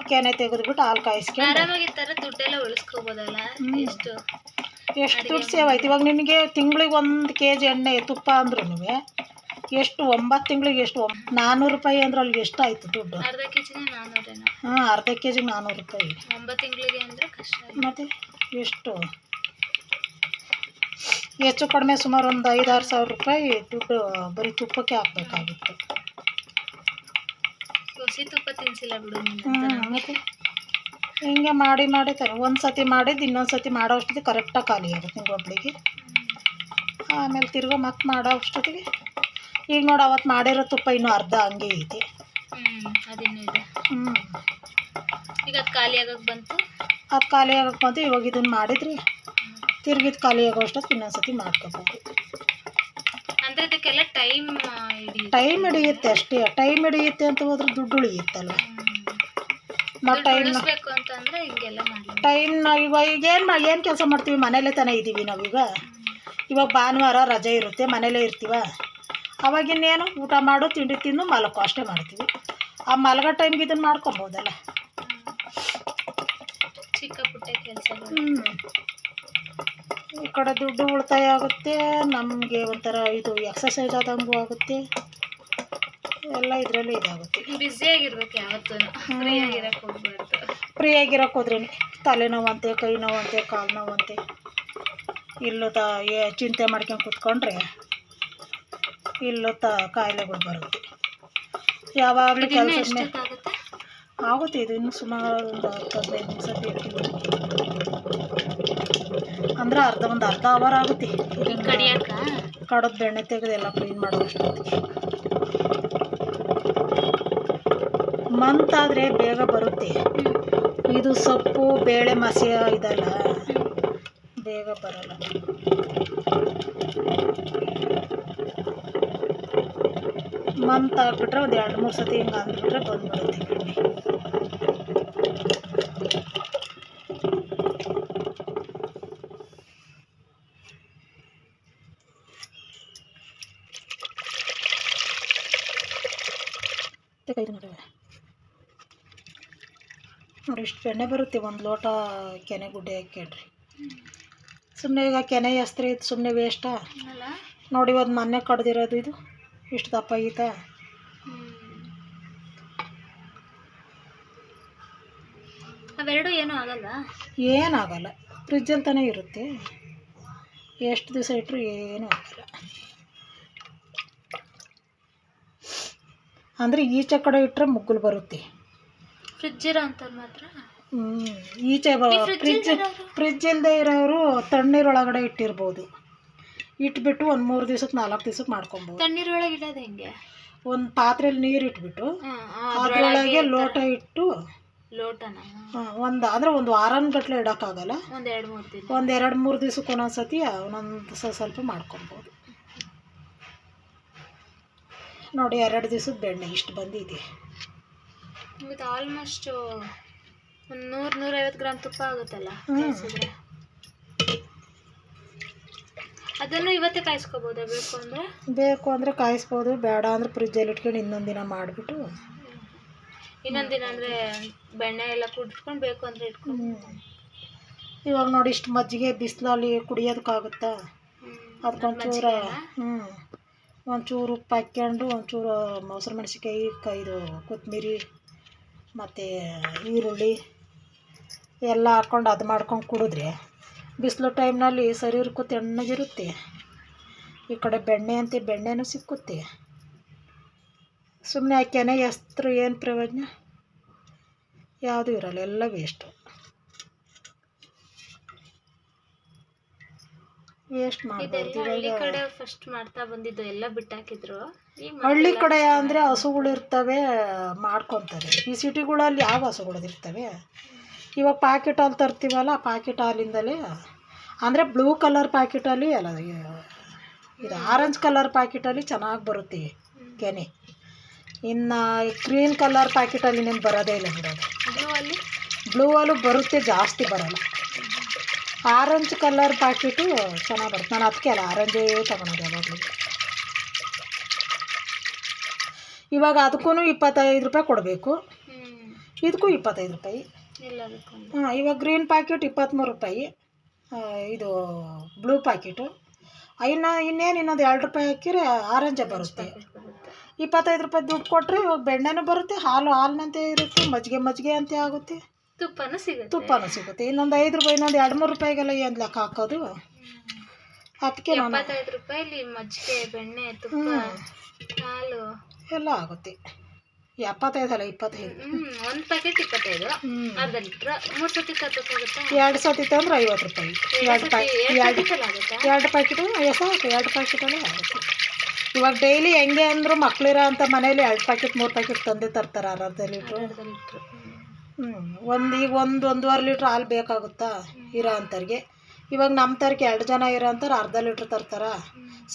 ಕೆನೆ ತೆಗೆದ್ಬಿಟ್ಟು ಹಾಲು ಕಾಯಿಸ್ಕೊಂಡು ದುಡ್ಡೆಲ್ಲ ಉಳಿಸ್ಕೋಬೋದಲ್ಲ? ಇಷ್ಟು ಎಷ್ಟು ಎಷ್ಟು ದುಡ್ಡು ಸೇವ್ ಆಯ್ತು? ಇವಾಗ ನಿಮಗೆ ತಿಂಗಳಿಗೆ ಒಂದು ಕೆ ಜಿ ಎಣ್ಣೆ ತುಪ್ಪ ಅಂದ್ರೂ ಎಷ್ಟು ಒಂಬತ್ತು ತಿಂಗಳಿಗೆ ಎಷ್ಟು ನಾನ್ನೂರು ರೂಪಾಯಿ ಅಂದ್ರೆ ಅಲ್ಲಿಗೆ ಎಷ್ಟು ಆಯ್ತು ದುಡ್ಡು? ಅರ್ಧ ಕೆಜಿನೇ ನಾನ್ನೂರೇನೋ ಹಾಂ ಅರ್ಧ ಕೆ ಜಿಗೆ ನಾನ್ನೂರು ರೂಪಾಯಿ. ಒಂಬತ್ತು ತಿಂಗಳಿಗೆ ಅಂದ್ರೆ ಕಷ್ಟ. ಮತ್ತು ಎಷ್ಟು? ಹೆಚ್ಚು ಕಡಿಮೆ ಸುಮಾರು ಒಂದು ಐದಾರು ಸಾವಿರ ರೂಪಾಯಿ ದುಡ್ಡು ಬರೀ ತುಪ್ಪಕ್ಕೆ ಹಾಕ್ಬೇಕಾಗಿತ್ತು. ಹಸಿ ತುಪ್ಪ ಬಿಡು ಹ್ಞೂ ಮತ್ತು? ಹಿಂಗೆ ಮಾಡಿ ಮಾಡಿ ತರ ಒಂದು ಸತಿ ಮಾಡಿದ್ದು ಇನ್ನೊಂದು ಸತಿ ಮಾಡೋ ಅಷ್ಟೊತ್ತಿಗೆ ಕರೆಕ್ಟಾಗಿ ಖಾಲಿ ಆಗುತ್ತೆ ಹಿಂಗೆ ಒಬ್ಳಿಗೆ. ಆಮೇಲೆ ತಿರ್ಗೋ ಮತ್ತೆ ಮಾಡೋ ಅಷ್ಟೊತ್ತಿಗೆ ಈಗ ನೋಡಿ ಅವತ್ತು ಮಾಡಿರೋ ತುಪ್ಪ ಇನ್ನೂ ಅರ್ಧ ಹಂಗೆ ಐತಿ. ಹ್ಮ್ ಅದಿನ್ನೂ ಇದೆ. ಹ್ಞೂ ಈಗ ಅದು ಖಾಲಿ ಆಗಕ್ಕೆ ಬಂತು? ಅದು ಖಾಲಿ ಆಗೋಕೆ ಬಂತು ಇವಾಗ ಇದನ್ನು ಮಾಡಿದ್ರಿ ತಿರ್ಗಿದ್ದು ಖಾಲಿ ಆಗೋ ಅಷ್ಟೊತ್ತಿಗೆ ಇನ್ನೊಂದು ಸತಿ ಮಾಡ್ಕೋಬೋದು. ಅಂದರೆ ಇದಕ್ಕೆಲ್ಲ ಟೈಮ್ ಟೈಮ್ ಹಿಡಿಯುತ್ತೆ ಅಷ್ಟೇ ಟೈಮ್ ಹಿಡಿಯುತ್ತೆ ಅಂತ ಹೋದ್ರೆ ದುಡ್ಡು ಉಳಿಯುತ್ತಲ್ವ? ನಾವು ಟೈಮ್ ಉಳಿಸ್ಬೇಕು ಅಂತಂದ್ರೆ ಹಿಂಗೆಲ್ಲ ಮಾಡಿ. ಟೈಮ್ ನಾವು ಇವಾಗ ಈಗ ಏನು ಮಾಡಿ ಏನು ಕೆಲಸ ಮಾಡ್ತೀವಿ? ಮನೇಲೇ ತಾನೇ ಇದ್ದೀವಿ ನಾವೀಗ ಇವಾಗ ಭಾನುವಾರ ರಜೆ ಇರುತ್ತೆ ಮನೇಲೇ ಇರ್ತೀವ. ಅವಾಗಿನ್ನೇನು ಊಟ ಮಾಡು ತಿಂಡಿ ತಿಂದು ಮಲಕ್ಕು ಅಷ್ಟೇ ಮಾಡ್ತೀವಿ. ಆ ಮಲಗೋ ಟೈಮ್ಗೆ ಇದನ್ನು ಮಾಡ್ಕೊಬೋದಲ್ಲ. ಚಿಕ್ಕ ಪುಟ್ಟ ಕೆಲಸಗಳು ಹ್ಞೂ ಈ ಕಡೆ ದುಡ್ಡು ಉಳಿತಾಯ ಆಗುತ್ತೆ ನಮಗೆ ಒಂಥರ ಇದು ಎಕ್ಸಸೈಸ್ ಆದಂಗೂ ಆಗುತ್ತೆ. ಎಲ್ಲ ಇದರಲ್ಲೂ ಇದಾಗುತ್ತೆ. ಬಿಸಿ ಆಗಿರ್ಬೇಕು ಯಾವತ್ತೂ. ಫ್ರೀ ಆಗಿರಕ್ ಹೋಗ್ಬಾರ್ದು. ಫ್ರೀ ಆಗಿರೋಕೆ ಹೋದ್ರೇ ತಲೆನೋವಂತೆ ಕೈ ನೋವಂತೆ ಕಾಲು ನೋವಂತೆ ಇಲ್ಲೂ ತ ಏ- ಚಿಂತೆ ಮಾಡ್ಕೊಂಡು ಕೂತ್ಕೊಂಡ್ರೆ ಇಲ್ಲೂ ತ ಕಾಯಿಲೆಗಳು ಬರುತ್ತೆ. ಯಾವಾಗಲೂ ಕೆಲಸ ಆಗುತ್ತೆ ಇದು ಇನ್ನು ಸುಮಾರು ಒಂದು ಹತ್ತು ಹದಿನೈದು ನಿಮಿಷ ಬೇಕು ಅಂದ್ರೆ ಅರ್ಧ ಒಂದು ಅರ್ಧ ಅವರ್ ಆಗುತ್ತೆ. ಕಡದ ಬೆಣ್ಣೆ ತೆಗೆದು ಎಲ್ಲ ಕ್ಲೀನ್ ಮಾಡೋ ಅಷ್ಟೊತ್ತಿಗೆ ಮಂತಾದರೆ ಬೇಗ ಬರುತ್ತೆ. ಇದು ಸೊಪ್ಪು, ಬೇಳೆ ಮಸಿಯ ಇದಲ್ಲ ಬೇಗ ಬರಲ್ಲ. ಮಂತ್ ಹಾಕ್ಬಿಟ್ರೆ ಒಂದು ಎರಡು ಮೂರು ಸತಿ ಹಿಂಗೆ ಅಂದ್ಬಿಟ್ರೆ ಬಂದ್ಬಿಡುತ್ತೆ ಬೆಣ್ಣೆ ತೆಗೆದು ನೋಡಿ ಬೆಣ್ಣೆ ಬರುತ್ತೆ ಒಂದು ಲೋಟ ಕೆನೆ ಗುಡ್ಡೆ ಹಾಕ್ಯಾಡ್ರಿ ಸುಮ್ಮನೆ ಈಗ ಕೆನೆ ಎಸ್ತ್ರಿ ಇತ್ತು ಸುಮ್ಮನೆ ವೇಸ್ಟಾ ನೋಡಿ ಒಂದು ಮೊನ್ನೆ ಕಡ್ದಿರೋದು ಇದು ಇಷ್ಟು ದಪ್ಪ ಆಗೈತಾ. ಅವೆರಡು ಏನೂ ಆಗಲ್ಲ? ಏನಾಗಲ್ಲ ಫ್ರಿಜ್ ತಾನೇ ಇರುತ್ತೆ. ಎಷ್ಟು ದಿವಸ ಇಟ್ಟರು ಏನೂ ಆಗಲ್ಲ. ಅಂದರೆ ಈಚೆ ಕಡೆ ಇಟ್ಟರೆ ಮುಗ್ಗುಲು ಬರುತ್ತೆ. ಫ್ರಿಜ್ ಇರೋ ಅಂತ ಮಾತ್ರ? ಈಚೆ ಫ್ರಿಜ್? ಫ್ರಿಜ್ ಇಲ್ಲದೆ ಇರೋರು? ತಣ್ಣೀರೊಳಗಡೆ ಇಟ್ಟಿರ್ಬೋದು. ಇಟ್ಬಿಟ್ಟು ಒಂದು ಮೂರು ದಿವ್ಸಕ್ಕೆ ನಾಲ್ಕು ದಿವ್ಸಕ್ಕೆ ಮಾಡ್ಕೊಬೋದು. ತಣ್ಣೀರೊಳಗೆ ಇಡೋದು ಹೆಂಗೆ? ಒಂದು ಪಾತ್ರೆಯಲ್ಲಿ ನೀರು ಇಟ್ಬಿಟ್ಟು ಅದ್ರೊಳಗೆ ಲೋಟ ಇಟ್ಟು ಲೋಟನ? ಒಂದು ಅಂದರೆ ಒಂದು ವಾರನ್ಗಟ್ಲೆ ಇಡೋಕ್ಕಾಗಲ್ಲ. ಒಂದ್ ಎರಡು ಮೂರು ದಿವ್ಸಕ್ಕೆ ಒಂದೊಂದು ಸತಿ ಒಂದೊಂದು ಸ್ವಲ್ಪ ಮಾಡ್ಕೊಬೋದು. ನೋಡಿ ಎರಡು ದಿವ್ಸದ ಬೆಣ್ಣೆ ಇಷ್ಟು ಬಂದಿದೆ. ಆಲ್ಮೋಸ್ಟ್ ಒಂದು ನೂರು ನೂರೈವತ್ತು ಗ್ರಾಮ್ ತುಪ್ಪ ಆಗುತ್ತಲ್ಲ. ಅದನ್ನು ಇವತ್ತೇ ಕಾಯಿಸ್ಕೋಬೋದಾ? ಬೇಕು ಅಂದರೆ? ಬೇಕು ಅಂದರೆ ಕಾಯಿಸ್ಬೋದು ಬೇಡ ಅಂದರೆ ಫ್ರಿಜ್ಜಲ್ಲಿ ಇಟ್ಕೊಂಡು ಇನ್ನೊಂದು ದಿನ ಮಾಡಿಬಿಟ್ಟು. ಇನ್ನೊಂದು ದಿನ ಅಂದರೆ ಬೆಣ್ಣೆ ಎಲ್ಲ ಕುಡಿಸ್ಕೊಂಡು ಬೇಕು ಅಂದರೆ ಇಟ್ಕೊಂಡು ಇವಾಗ ನೋಡಿ ಇಷ್ಟು ಮಜ್ಜಿಗೆ ಬಿಸಿಲಲ್ಲಿ ಕುಡಿಯೋದಕ್ಕಾಗುತ್ತಾ ಅದಕ್ಕೊಂಚೂರ ಹ್ಞೂ ಒಂಚೂರು ಉಪ್ಪು ಹಾಕ್ಕೊಂಡು ಒಂಚೂರು ಮೊಸರು ಮೆಣಸಿನ್ಕಾಯಿ ಕ ಇದು ಕೊತ್ತಂಬರಿ ಮತ್ತು ಈರುಳ್ಳಿ ಎಲ್ಲ ಹಾಕ್ಕೊಂಡು ಅದು ಮಾಡ್ಕೊಂಡು ಕುಡಿದ್ರೆ ಬಿಸಿಲು ಟೈಮ್ನಲ್ಲಿ ಶರೀರಕ್ಕೂ ತೆಣ್ಣಗಿರುತ್ತೆ. ಈ ಕಡೆ ಬೆಣ್ಣೆ ಅಂತ ಬೆಣ್ಣೆನೂ ಸಿಕ್ಕುತ್ತೆ. ಸುಮ್ಮನೆ ಹಾಕ್ಯಾನೆ ಎಸ್ತ್ರು ಏನು ಪ್ರಯೋಜನ? ಯಾವುದೂ ಇರಲ್ಲ ಎಲ್ಲ ವೇಸ್ಟು ವೇಸ್ಟ್ ಮಾಡ್ಬೋದು. ಇದೆಲ್ಲ ಹಳ್ಳಿ ಕಡೆ ಫಸ್ಟ್ ಮಾಡ್ತಾ ಬಂದಿದ್ದು ಎಲ್ಲ ಬಿಟ್ಟಾಕಿದ್ರು. ಹಳ್ಳಿ ಕಡೆ ಅಂದರೆ ಹಸುಗಳು ಇರ್ತವೆ ಮಾಡ್ಕೊತಾರೆ. ಈ ಸಿಟಿಗಳಲ್ಲಿ ಯಾವ ಹಸುಗಳು ಇರ್ತವೆ? ಇವಾಗ ಪ್ಯಾಕೆಟ್ ಹಾಲು ತರ್ತೀವಲ್ಲ ಆ ಪ್ಯಾಕೆಟ್ ಹಾಲಿಂದಲೇ ಅಂದರೆ ಬ್ಲೂ ಕಲರ್ ಪ್ಯಾಕೆಟಲ್ಲಿ ಅಲ್ಲ ಇದು ಆರೆಂಜ್ ಕಲರ್ ಪ್ಯಾಕೆಟಲ್ಲಿ ಚೆನ್ನಾಗಿ ಬರುತ್ತೆ ಕೆನೆ. ಇನ್ನು ಗ್ರೀನ್ ಕಲರ್ ಪ್ಯಾಕೆಟಲ್ಲಿ ನೀನು ಬರೋದೇ ಇಲ್ಲ ಬಿಡೋದು ಬ್ಲೂ ಅಲ್ಲಿ ಬರುತ್ತೆ ಜಾಸ್ತಿ ಬರೋಲ್ಲ. ಆರೆಂಜ್ ಕಲರ್ ಪ್ಯಾಕೆಟು ಚೆನ್ನಾಗಿ ಬರುತ್ತೆ. ನಾನು ಅದಕ್ಕೆ ಅಲ್ಲ ಆರೆಂಜೇ ತೊಗೊಳೋದು ಯಾವಾಗಲೂ. ಇವಾಗ ಅದಕ್ಕೂ ಇಪ್ಪತ್ತೈದು ರೂಪಾಯಿ ಕೊಡಬೇಕು. ಇದಕ್ಕೂ ಇಪ್ಪತ್ತೈದು ರೂಪಾಯಿ. ಹಾಂ ಇವಾಗ ಗ್ರೀನ್ ಪ್ಯಾಕೆಟ್ ಇಪ್ಪತ್ತ್ಮೂರು ರೂಪಾಯಿ. ಇದು ಬ್ಲೂ ಪ್ಯಾಕೆಟು ಇನ್ನು ಇನ್ನೇನು ಇನ್ನೊಂದು ಎರಡು ರೂಪಾಯಿ ಹಾಕಿದ್ರೆ ಆರೆಂಜೇ ಬರುತ್ತೆ. ಇಪ್ಪತ್ತೈದು ರೂಪಾಯಿ ದುಡ್ಡು ಕೊಟ್ಟರೆ ಇವಾಗ ಬೆಣ್ಣೆನೂ ಬರುತ್ತೆ ಹಾಲು ಹಾಲಿನಂತೆ ಇರುತ್ತೆ ಮಜ್ಜಿಗೆ ಮಜ್ಜಿಗೆ ಅಂತ ಆಗುತ್ತೆ. ತುಪ್ಪನೂ ಸಿಗುತ್ತೆ. ತುಪ್ಪನೂ ಸಿಗುತ್ತೆ. ಇನ್ನೊಂದು ಐದು ರೂಪಾಯಿ ಇನ್ನೊಂದು ಎರಡು ಮೂರು ರೂಪಾಯಿಗೆಲ್ಲ ಏನು ಲೆಕ್ಕ ಹಾಕೋದು? ಅದಕ್ಕೆ ನಾನು ಮಜ್ಜಿಗೆ ಬೆಣ್ಣೆ ತುಪ್ಪ ಹಾಲು. ಎಲ್ಲ ಆಗುತ್ತೆ. ಎಪ್ಪತ್ತೈದು ಅಲ್ಲ ಇಪ್ಪತ್ತೈದು. ಒಂದು ಪ್ಯಾಕೆಟ್ ಇಪ್ಪತ್ತೈದು. ಅರ್ಧ ಲೀಟ್ರ್ ಮೂರು ಸತಿ ತಗೋಬೇಕಾಗುತ್ತಾ ಎರಡು ಸತಿ ಅಂದ್ರೆ ಐವತ್ತು ರೂಪಾಯಿ. ಎರಡು ಪ್ಯಾಕೆಟ್ ಎರಡು ಪ್ಯಾಕೆಟು ಸಾಕು ಎರಡು ಪ್ಯಾಕೆಟಲ್ಲೇ ಆಗುತ್ತೆ. ಇವಾಗ ಡೈಲಿ ಹೆಂಗೆ ಅಂದರೂ ಮಕ್ಳಿರೋ ಅಂತ ಮನೇಲಿ ಎರಡು ಪ್ಯಾಕೆಟ್ ಮೂರು ಪ್ಯಾಕೆಟ್ ತಂದೆ ತರ್ತಾರೆ ಅರ್ಧ ಅರ್ಧ ಲೀಟ್ರು ಲೀಟ್ರ್ ಹ್ಞೂ ಒಂದು ಈಗ ಒಂದು ಒಂದೂವರೆ ಲೀಟ್ರ್ ಹಾಲು ಬೇಕಾಗುತ್ತಾ ಇರೋ ಅಂಥವ್ರಿಗೆ ಇವಾಗ ನಮ್ಮ ತರಕ್ಕೆ ಎರಡು ಜನ ಇರೋ ಅಂತಾರೆ ಅರ್ಧ ಲೀಟ್ರ್ ತರ್ತಾರ.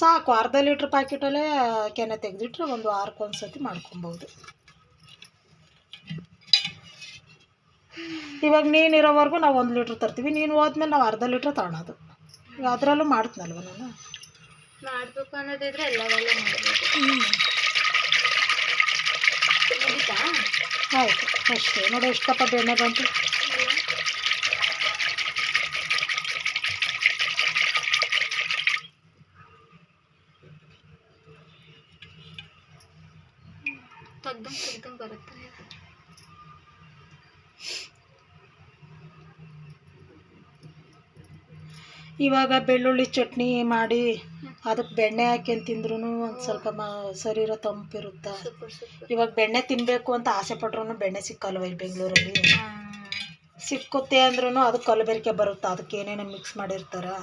ಸಾಕು ಅರ್ಧ ಲೀಟ್ರ್ ಪ್ಯಾಕೆಟಲ್ಲೇ ಕೆನೆ ತೆಗೆದಿಟ್ರೆ ಒಂದು ವಾರಕ್ಕೆ ಒಂದು ಸತಿ ಮಾಡ್ಕೊಬೋದು. ಇವಾಗ ನೀನು ಇರೋವರೆಗೂ ನಾವು ಒಂದು ಲೀಟ್ರ್ ತರ್ತೀವಿ ನೀನು ಹೋದ್ಮೇಲೆ ನಾವು ಅರ್ಧ ಲೀಟ್ರ್ ತಗೊಳೋದು. ಈಗ ಅದರಲ್ಲೂ ಮಾಡ್ತೀನಲ್ವ ನಾನು? ಮಾಡಬೇಕು ಅನ್ನೋದಿದ್ರೆ ಎಲ್ಲವೆಲ್ಲ ಮಾಡಬೇಕು. ಆಯಿತು ಅಷ್ಟೇ. ನೋಡಿ ಎಷ್ಟಪ್ಪ ಬೆಣ್ಣೆ ಬಂತು. ತಗ್ದಂಗೆ ತಗ್ದಂಗೆ ಬರುತ್ತೆ? ಇವಾಗ ಬೆಳ್ಳುಳ್ಳಿ ಚಟ್ನಿ ಮಾಡಿ ಅದಕ್ಕೆ ಬೆಣ್ಣೆ ಹಾಕ್ಯಂಡು ತಿಂದ್ರೂ ಒಂದು ಸ್ವಲ್ಪ ಮ ಶರೀರ ತಂಪಿರುತ್ತೆ ಇವಾಗ ಬೆಣ್ಣೆ ತಿನ್ನಬೇಕು ಅಂತ ಆಸೆ ಪಟ್ರೂ ಬೆಣ್ಣೆ ಸಿಕ್ಕಲ್ವ ಈ ಬೆಂಗಳೂರಲ್ಲಿ? ಸಿಕ್ಕುತ್ತೆ ಅಂದ್ರೂ ಅದು ಕಲಬೆರಿಕೆ ಬರುತ್ತೆ? ಅದಕ್ಕೆ ಏನೇನು ಮಿಕ್ಸ್ ಮಾಡಿರ್ತಾರೆ?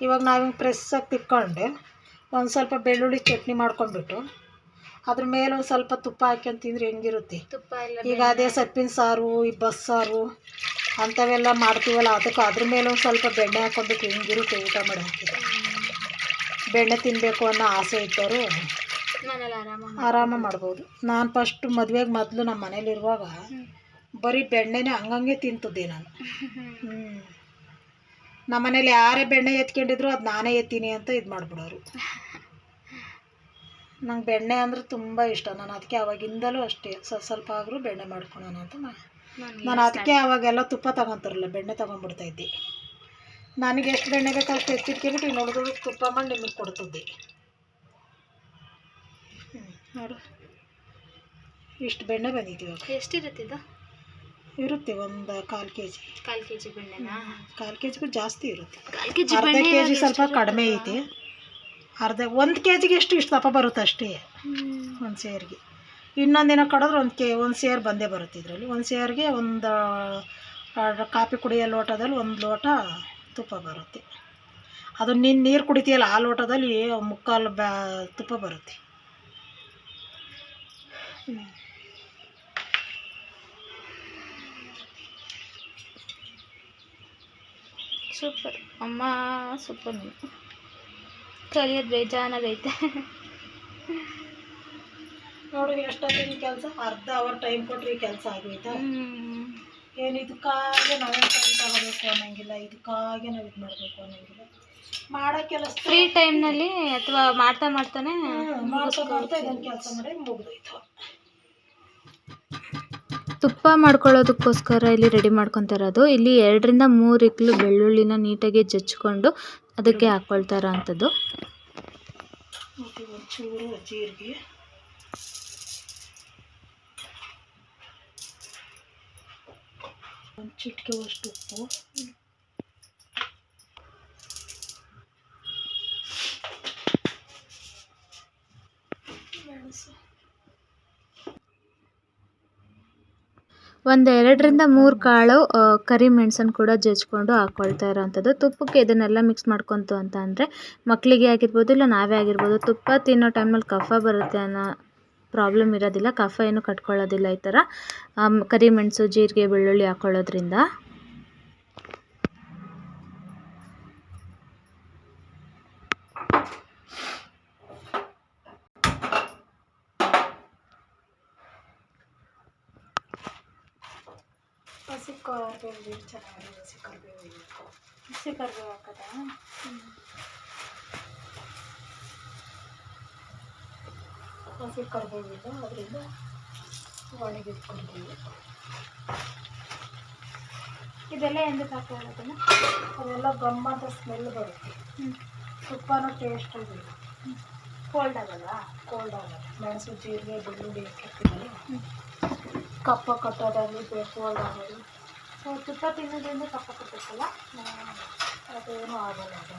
ಇವಾಗ ನಾವು ಹಿಂಗೆ ಪ್ರೆಸ್ಸಾಗಿ ತಿಕ್ಕೊಂಡೆ ಒಂದು ಸ್ವಲ್ಪ ಬೆಳ್ಳುಳ್ಳಿ ಚಟ್ನಿ ಮಾಡ್ಕೊಂಡ್ಬಿಟ್ಟು ಅದ್ರ ಮೇಲೆ ಒಂದು ಸ್ವಲ್ಪ ತುಪ್ಪ ಹಾಕ್ಯಂಡು ತಿಂದರೆ ಹೆಂಗಿರುತ್ತೆ? ಈಗ ಅದೇ ಸೊಪ್ಪಿನ ಸಾರು ಈ ಬಸ್ಸಾರು ಅಂಥವೆಲ್ಲ ಮಾಡ್ತೀವಲ್ಲ ಅದಕ್ಕೆ ಅದ್ರ ಮೇಲೆ ಒಂದು ಸ್ವಲ್ಪ ಬೆಣ್ಣೆ ಹಾಕ್ಕೊಂಡ್ಬಿಟ್ಟು ಹೆಂಗಿರುತ್ತೆ ಊಟ ಮಾಡಿ ಹಾಕಿದ್ರೆ. ಬೆಣ್ಣೆ ತಿನ್ನಬೇಕು ಅನ್ನೋ ಆಸೆ ಇದ್ದವರು ಆರಾಮ ಮಾಡ್ಬೋದು. ನಾನು ಫಸ್ಟ್ ಮದುವೆಗೆ ಮೊದಲು ನಮ್ಮ ಮನೇಲಿರುವಾಗ ಬರೀ ಬೆಣ್ಣೆನೇ ಹಂಗಂಗೆ ತಿಂತಿದ್ದೆ ನಾನು. ಹ್ಞೂ ನಮ್ಮ ಮನೇಲಿ ಯಾರೇ ಬೆಣ್ಣೆ ಎತ್ಕೊಂಡಿದ್ರು ಅದು ನಾನೇ ಎತ್ತೀನಿ ಅಂತ ಇದು ಮಾಡಿಬಿಡೋರು. ನಂಗೆ ಬೆಣ್ಣೆ ಅಂದ್ರೆ ತುಂಬ ಇಷ್ಟ. ನಾನು ಅದಕ್ಕೆ ಅವಾಗಿಂದಲೂ ಅಷ್ಟೇ. ಸ್ವಲ್ಪ ಸ್ವಲ್ಪ ಆದರೂ ಬೆಣ್ಣೆ ಮಾಡ್ಕೊಳೋಣ ಅಂತ ಮಾ ನಾನು ಅದಕ್ಕೆ ಅವಾಗೆಲ್ಲ ತುಪ್ಪ ತಗೊಂತಾರಲ್ಲ ಬೆಣ್ಣೆ ತಗೊಂಡ್ಬಿಡ್ತಾ ಇದ್ದೆ ನನಗೆ ಎಷ್ಟು ಬೆಣ್ಣೆ ಬೇಕಾದ್ರೆ ಎತ್ತಿಟ್ಕೊಂಬಿಟ್ಟು ಇನ್ನು ಉಳಿದು ತುಪ್ಪ ಮಾಡಿ ನಿಮಗೆ ಕೊಡ್ತಿದ್ದೆ. ನೋಡು. ಇಷ್ಟು ಬೆಣ್ಣೆ ಬಂದಿದ್ದೀವಿ ಇವಾಗ. ಎಷ್ಟಿರುತ್ತೆ ಇದು? ಇರುತ್ತೆ ಒಂದು ಕಾಲು ಕೆ ಜಿ ಕಾಲು ಕೆ ಜಿ ಬೆಣ್ಣೆನಾ ಕಾಲು ಕೆ ಜಿಗೂ ಜಾಸ್ತಿ ಇರುತ್ತೆ. ಅರ್ಧ ಕೆ ಜಿ ಸ್ವಲ್ಪ ಕಡಿಮೆ ಐತಿ. ಅರ್ಧ ಒಂದು ಕೆ ಜಿಗೆ ಎಷ್ಟು ಇಷ್ಟು ದಪ್ಪ ಬರುತ್ತೆ ಅಷ್ಟೇ ಒಂದು ಸೇರಿಗೆ. ಇನ್ನೊಂದು ದಿನ ಕಡಿದ್ರೆ ಒಂದು ಕೆ, ಒಂದು ಸೇರ್ ಬಂದೇ ಬರುತ್ತೆ ಇದರಲ್ಲಿ. ಒಂದು ಸೇರ್ಗೆ ಒಂದು ಕಾಫಿ ಕುಡಿಯೋ ಲೋಟದಲ್ಲಿ ಒಂದು ಲೋಟ ತುಪ್ಪ ಬರುತ್ತೆ. ಅದು ನೀನು ನೀರು ಕುಡಿತೀಯಲ್ಲ, ಆ ಲೋಟದಲ್ಲಿ ಮುಕ್ಕಾಲು ಬ್ಯಾ, ತುಪ್ಪ ಬರುತ್ತೆ. ಸೂಪರ್. ಅಮ್ಮ, ಸೂಪರ್. ಕಲಿಯೋದು ಬೇಜಾನಾಗೈತೆ ನೋಡು ಎಷ್ಟೊತ್ತಿನ ಕೆಲಸ? ಅರ್ಧ ಅವರ್ ಟೈಮ್ ಕೊಟ್ಟರೆ ಈ ಕೆಲಸ ಆಗೋಯ್ತಾ? ಏನು ಇದಕ್ಕಾಗೆ ನಾವೇನು ಟೈಮ್ ತಗೋಬೇಕು ಅನ್ನೋಂಗಿಲ್ಲ ಇದಕ್ಕಾಗೆ ನಾವು ಇದು ಮಾಡಬೇಕು ಅನ್ನೋಂಗಿಲ್ಲ. ಮಾಡೋ ಕೆಲಸ ಫ್ರೀ ಟೈಮ್ನಲ್ಲಿ ಅಥವಾ ಮಾಡ್ತಾ ಮಾಡ್ತಾನೆ ಮಾಡ್ತಾ ಮಾಡ್ತಾ ಇದನ್ನು ಕೆಲಸ ಮಾಡಿ ಮುಗ್ದೋಯ್ತು. ತುಪ್ಪ ಮಾಡ್ಕೊಳ್ಳೋದಕ್ಕೋಸ್ಕರ ಇಲ್ಲಿ ರೆಡಿ ಮಾಡ್ಕೊತಾ ಇರೋದು. ಇಲ್ಲಿ ಎರಡರಿಂದ ಮೂರು ಇಕ್ಲು ಬೆಳ್ಳುಳ್ಳಿನ ನೀಟಾಗಿ ಜಚ್ಕೊಂಡು ಅದಕ್ಕೆ ಹಾಕ್ಕೊಳ್ತಾ ಇರೋವಂಥದ್ದು ಮತ್ತು ಒಂಚೂರು ಜೀರಿಗೆ. ಒಂದು ಉಪ್ಪು. ಒಂದು ಎರಡರಿಂದ ಮೂರು ಕಾಳು ಕರಿ ಮೆಣಸನ್ನು ಕೂಡ ಜಜ್ಕೊಂಡು ಹಾಕ್ಕೊಳ್ತಾ ಇರೋವಂಥದ್ದು ತುಪ್ಪಕ್ಕೆ ಇದನ್ನೆಲ್ಲ ಮಿಕ್ಸ್ ಮಾಡ್ಕೊತು ಅಂತ ಅಂದರೆ ಮಕ್ಕಳಿಗೆ ಆಗಿರ್ಬೋದು, ಇಲ್ಲ ನಾವೇ ಆಗಿರ್ಬೋದು, ತುಪ್ಪ ತಿನ್ನೋ ಟೈಮಲ್ಲಿ ಕಫ ಬರುತ್ತೆ ಅನ್ನೋ ಪ್ರಾಬ್ಲಮ್ ಇರೋದಿಲ್ಲ ಕಫ ಏನು ಕಟ್ಕೊಳ್ಳೋದಿಲ್ಲ ಈ ಥರ. ಕರಿಮೆಣಸು ಜೀರಿಗೆ, ಬೆಳ್ಳುಳ್ಳಿ ಹಾಕ್ಕೊಳ್ಳೋದ್ರಿಂದ ಹಸಿ ಕರ್ಬೇವು ಹಸಿ ಕರ್ಬೇವು ಹಸಿ ಕರ್ಬೇವು ಹಾಕೋದಾ? ಹಸಿ ಕರಿಬೇವು ಇಲ್ಲ ಅದರಿಂದ ಒಣಗಿದ ಕರಿಬೇವು ಇದೆಲ್ಲ ಎಂದಕ್ಕೆ ಹಾಕೊಳ್ಳೋದನ್ನ ಅದೆಲ್ಲ ಗಮ್ಮದ ಸ್ಮೆಲ್ ಬರುತ್ತೆ. ತುಪ್ಪನೂ ಟೇಸ್ಟ್ ಆಗಿಲ್ಲ ಕೋಲ್ಡ್ ಆಗಲ್ಲ ಕೋಲ್ಡ್ ಆಗಲ್ಲ. ಮೆಣಸು ಜೀರಿಗೆ ಬೆಳ್ಳುಳ್ಳಿ ಹಾಕಿರ್ತೀವಲ್ಲ? ಕಪ್ಪ ಕಟ್ಟೋದಾಗಲಿ ಕೋಲ್ಡ್ ಆಗೋದು. ಸೊ ತುಪ್ಪ ತಿನ್ನೋದ್ರಿಂದ ಕಪ್ಪ ಕಟ್ಟುತ್ತಲ್ಲ? ಅದೇನೂ ಆಗಲ್ಲ ಅದು.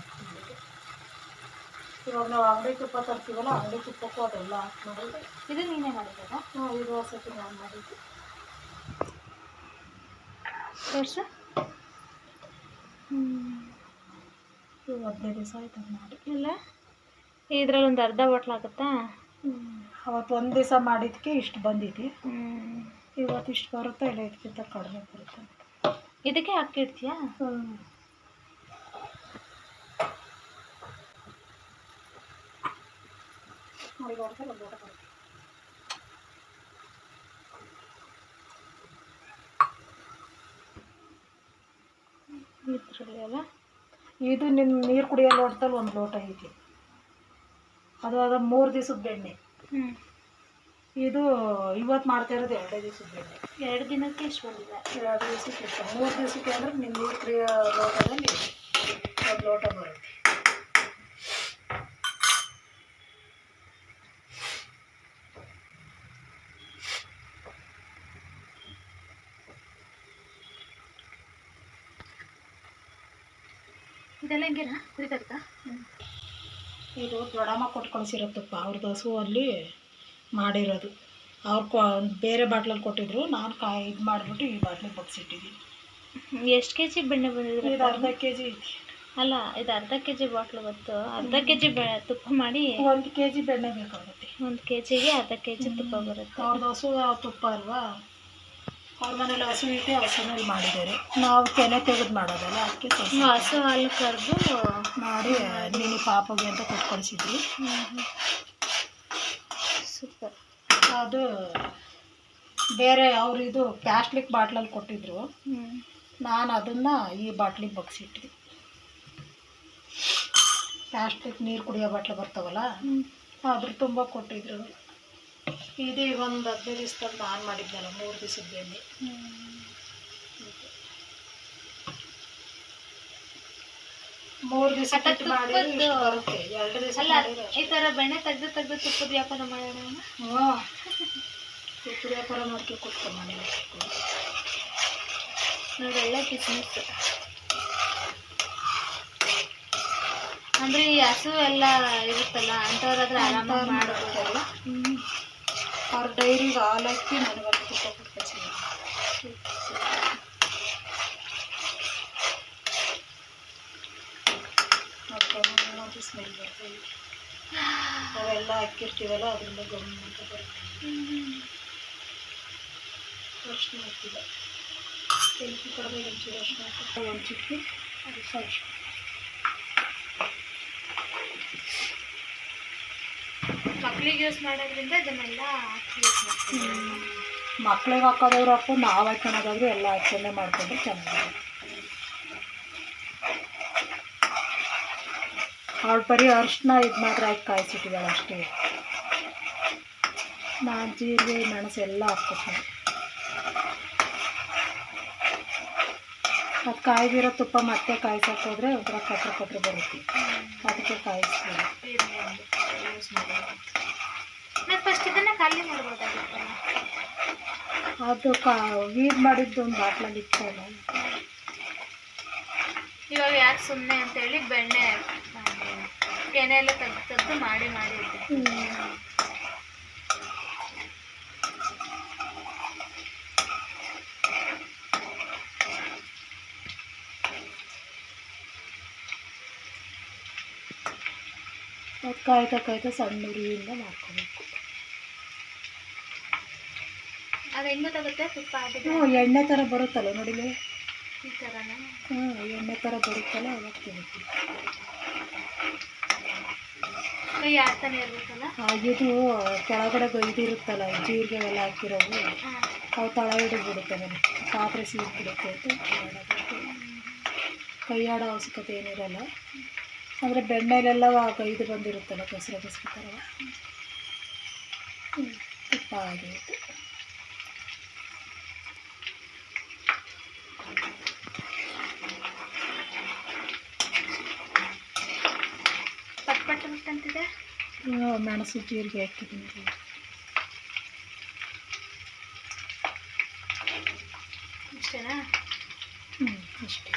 ಇವಾಗ ನಾವು ಅಂಗಡಿ ತುಪ್ಪ ತರ್ತೀವಲ್ಲ ಅಂಗಡಿ ತುಪ್ಪಕ್ಕೂ ಅದೆಲ್ಲ ಹಾಕಿ ಮಾಡಿದ್ರೆ ಇದು ನೀನೇ ಮಾಡಿರೋದಾ? ನಾವು ಇದು ವಸತಿ ನಾನು ಮಾಡಿದ್ದು. ತೋರ್ಸು ಹ್ಞೂ ಹದಿನೈದು ದಿವಸ ಆಯ್ತು ಮಾಡಿ. ಇಲ್ಲ? ಇದ್ರಲ್ಲಿ ಒಂದು ಅರ್ಧ ಬಾಟ್ಲ್ ಆಗುತ್ತಾ? ಅವತ್ತು ಒಂದು ದಿವಸ ಮಾಡಿದ್ದಕ್ಕೆ ಇಷ್ಟು ಬಂದಿದೆ. ಹ್ಞೂ ಇವತ್ತು ಇಷ್ಟು ಬರುತ್ತಾ ಇಲ್ಲ ಇದಕ್ಕಿಂತ ಕಡಿಮೆ ಬರುತ್ತೆ ಇದಕ್ಕೆ ಹಾಕಿಡ್ತೀಯಾ ಹ್ಞೂ ನೋಡಿ ಒಂದು ಲೋಟ ಬರುತ್ತೆ ಇದು ನಿಮ್ಮ ನೀರು ಕುಡಿಯೋ ಲೋಟದಲ್ಲಿ ಒಂದು ಲೋಟ ಐತಿ. ಅದು ಅದ ಮೂರು ದಿವಸದ ಬೆಣ್ಣೆ. ಇದು ಇವತ್ತು ಮಾಡ್ತಾ ಇರೋದು ಎರಡೇ ದಿವಸದ ಬೆಣ್ಣೆ. ಎರಡು ದಿನಕ್ಕೆ ಎಷ್ಟು ಬಂದಿದೆ? ಎರಡು ದಿವಸಕ್ಕೆ ಎಷ್ಟು? ಮೂರು ದಿವಸಕ್ಕೆ ಅಂದ್ರೆ ನಿಮ್ಮ ನೀರು ಕುಡಿಯೋ ಲೋಟದಲ್ಲಿ ಒಂದು ಲೋಟ ಬರುತ್ತೆ. ಇದೆಲ್ಲ ಹೆಂಗೇನಾ ಕುರಿತಕ್ಕ ಇದು ದೊಡಮ್ಮ ಕೊಟ್ಟು ಕಳಿಸಿರೋ ತುಪ್ಪ ಅವ್ರದ್ದು ಹಸು ಅಲ್ಲಿ ಮಾಡಿರೋದು. ಅವ್ರು ಕೊ ಬೇರೆ ಬಾಟ್ಲಲ್ಲಿ ಕೊಟ್ಟಿದ್ರು ನಾನು ಕಾಯಿ ಇದು ಮಾಡಿಬಿಟ್ಟು ಈ ಬಾಟ್ಲಿಗೆ ಬಗ್ಸಿಟ್ಟಿದ್ದೀನಿ ಎಷ್ಟು ಕೆ ಜಿ ಬೆಣ್ಣೆ ಬಂದಿದ್ರು ಇದು ಅರ್ಧ ಕೆ ಜಿ ಅಲ್ಲ ಇದು ಅರ್ಧ ಕೆ ಜಿ ಬಾಟ್ಲು ಗೊತ್ತು. ಅರ್ಧ ಕೆ ಜಿ ಬೆ ತುಪ್ಪ ಮಾಡಿ ಒಂದು ಕೆ ಜಿ ಬೆಣ್ಣೆ ಬೇಕಾಗುತ್ತೆ. ಒಂದು ಕೆ ಜಿಗೆ ಅರ್ಧ ಕೆ ಜಿ ತುಪ್ಪ ಬರುತ್ತೆ. ಅವ್ರದ್ದು ಹಸು ತುಪ್ಪ ಅಲ್ವಾ? ಅವ್ರ ಮನೇಲಿ ಹಸು ಇಟ್ಟು ಹಸುನಲ್ಲಿ ಮಾಡಿದ್ದಾರೆ. ನಾವು ಕೆನೆ ತೆಗೆದು ಮಾಡೋದಲ್ಲ ಅದಕ್ಕೆ ಹಸು ಹಾಲು ಕರೆದು ಮಾಡಿ ನೀನು ಪಾಪಗೆ ಅಂತ ಕೊಟ್ಟು ಕಳಿಸಿದ್ವಿ ಸೂಪರ್. ಅದು ಬೇರೆ ಅವರಿದು ಇದು ಪ್ಲಾಸ್ಟಿಕ್ ಬಾಟ್ಲಲ್ಲಿ ಕೊಟ್ಟಿದ್ರು. ನಾನು ಅದನ್ನು ಈ ಬಾಟ್ಲಿಗೆ ಬಗ್ಸಿಟ್ವಿ. ಪ್ಲಾಸ್ಟಿಕ್ ನೀರು ಕುಡಿಯೋ ಬಾಟ್ಲು ಬರ್ತಾವಲ್ಲ ಅದ್ರ ತುಂಬ ಕೊಟ್ಟಿದ್ರು. ಇದು ಈಗ ಒಂದು ಹದಿನೈದು ದಿವಸದಲ್ಲಿ ಆನ್ ಮಾಡಿದ್ನಲ್ಲ ಮೂರು ದಿವಸದ ಬೆಣ್ಣೆ ಮೂರು ದಿವಸ ಇಷ್ಟು ಬರುತ್ತೆ. ಎರಡು ದಿವಸ ಈ ಥರ ಬೆಣ್ಣೆ ತೆಗೆದು ತೆಗೆದು ತುಪ್ಪದ ವ್ಯಾಪಾರ ಮಾಡೋಣ? ಹ್ಞೂ ತುಪ್ಪದ ವ್ಯಾಪಾರ ಮಾಡ್ಕೊಂಡು ಕೊಡ್ತಾರೆ ಮನೇಲಿ ನೋಡಿ ಒಳ್ಳೆ ಬಿಸ್ನೆಸ್ ಅಂದ್ರೆ ಈ ಹಸು ಎಲ್ಲ ಇರುತ್ತಲ್ಲ ಅಂಥವ್ರಾದ್ರೆ ಆರಾಮ ಮಾಡ್ಬೋದಲ್ಲ ಅವ್ರ ಡೈರಿಗೆ ಹಾಲಕ್ಕೆ ಹಾಕಿ ನನಗೆ ತುಪ್ಪ ಕೊಟ್ಟು ಅದಕ್ಕೆ ಸ್ಮೆಲ್ ಬರ್ತದೆ ಅವೆಲ್ಲ ಹಾಕಿರ್ತೀವಲ್ಲ, ಅದರಿಂದ ಗಮ್ ಅಂತ ಬರುತ್ತೆ. ಅರ್ಶಿನ ಹಾಕಿಲ್ಲ ಎಲ್ಚಿ ಕಡಿಮೆ ಒಂಚೂರು ಅರ್ಶಿನ ಹಾಕಿ ಒಂದು ಅದು ಸಾಕು ಮಕ್ಳಿಗೆ ಯೂಸ್ ಮಾಡೋದ್ರಿಂದ ಇದನ್ನೆಲ್ಲ ಯೂಸ್ ಮಾಡ್ತೀವಿ. ಮಕ್ಳಿಗೆ ಹಾಕೋದವ್ರು ಹಾಕು ನಾವು ಹಾಕೊಳೋದಾದ್ರೆ ಎಲ್ಲ ಆಚರಣೆ ಮಾಡ್ಕೊಂಡ್ರೆ ಚೆನ್ನಾಗಿ ಅವಳು ಬರೀ ಅರ್ಶಿನ ಇದು ಮಾತ್ರ ಹಾಕಿ ಕಾಯಿಸಿಟ್ಟಿದ್ದಾಳೆ ಅಷ್ಟೇ. ನಾನು ಜೀರಿಗೆ ಮೆಣಸು ಎಲ್ಲ ಹಾಕ್ಕೊತೀನಿ ಅದು ಕಾಯ್ದಿರೋ ತುಪ್ಪ ಮತ್ತೆ ಕಾಯಿಸೋಕೆ ಹೋದರೆ ಒಂಥರ ಕಟ್ರ ಕಟ್ರೆ ಬರುತ್ತೆ. ಅದಕ್ಕೆ ಕಾಯಿಸ್ತೀನಿ ಮತ್ತು ಫಸ್ಟ್ ಇದನ್ನ ಖಾಲಿ ಮಾಡ್ಬೋದಾಗಿತ್ತಲ್ಲ? ಅದು ಕಾ ವೀರ್ ಮಾಡಿದ್ದು ಒಂದು ಬಾಟ್ಲಲ್ಲಿ ಇಟ್ಕೊಂಡು ಇವಾಗ ಯಾಕೆ ಸುಮ್ಮನೆ ಅಂತೇಳಿ ಬೆಣ್ಣೆ ಕೆನೆಯಲ್ಲ ತೆಗ್ದು ತೆಗ್ದು ಮಾಡಿ ಮಾಡಿ ಅದು ಕಾಯ್ತಾ ಕಾಯ್ತಾ ಸಣ್ಣ ಉರಿಯಿಂದ ಮಾಡ್ಕೋಬೇಕು. ಹ್ಞೂ ಎಣ್ಣೆ ಥರ ಬರುತ್ತಲ್ಲ ನೋಡಿಲಿ ಹ್ಞೂ ಎಣ್ಣೆ ಥರ ಬರುತ್ತಲ್ಲ ಅವಾಗ ಇರ್ಬೇಕಲ್ಲ? ಇದು ಕೆಳಗಡೆ ಇದಿರುತ್ತಲ್ಲ ಜೀರಿಗೆ ಎಲ್ಲ ಹಾಕಿರೋವು ಹಾಂ. ಅವು ತಳ ಹಿಡಿದ್ಬಿಡುತ್ತೆ ನನಗೆ ಪಾತ್ರೆ ಸೀಟ್ ಬಿಡುತ್ತೆ ಅಂತ ಮಾಡೋದು. ಕೈಯಾಡೋ ಅವಶ್ಯಕತೆ ಏನಿರಲ್ಲ. ಅಂದರೆ ಬೆಣ್ಣೆಲೆಲ್ಲ ಇದು ಬಂದಿರುತ್ತಲ್ಲ ಕೆಸರು ಕೆಸರು ಥರ ತುಪ್ಪ ಆಗಿರುತ್ತೆ ಪಟ್ ಪಟ್ ಪಟ್ ಅಂತಿದೆ ಇನ್ನು ಮೆಣಸು ಜೀರಿಗೆ ಹಾಕಿದ್ದೀನಿ. ಇಷ್ಟೇನಾ? ಹ್ಞೂ ಅಷ್ಟೇ.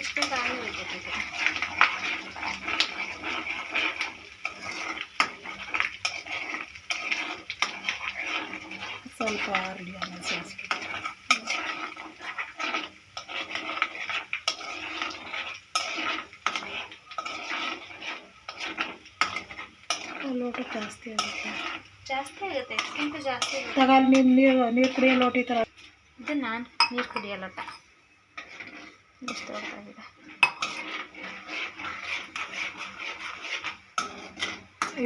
ಇಷ್ಟೇ ಕಾಯಿ ಹೋಗ್ತೈತೆ ಸ್ವಲ್ಪ ಆರಲಿ ಆಮೇಲೆ ಸಾಸಿವೆ ಲೋಟ ಜಾಸ್ತಿ ಆಗುತ್ತೆ ಜಾಸ್ತಿ ಆಗುತ್ತೆ ಎಷ್ಟಕ್ಕಿಂತ ಜಾಸ್ತಿ ಆಗುತ್ತೆ ತಗೊಳ್ಳಿ ನೀರು ನೀರು ನೀರು ಕುಡಿಯೋ ಲೋಟ ಈ ಥರ ಇದು ನಾನು ನೀರು ಕುಡಿಯಲ್ಲಟ ಇಷ್ಟು ಗೊತ್ತಾಗಿದೆ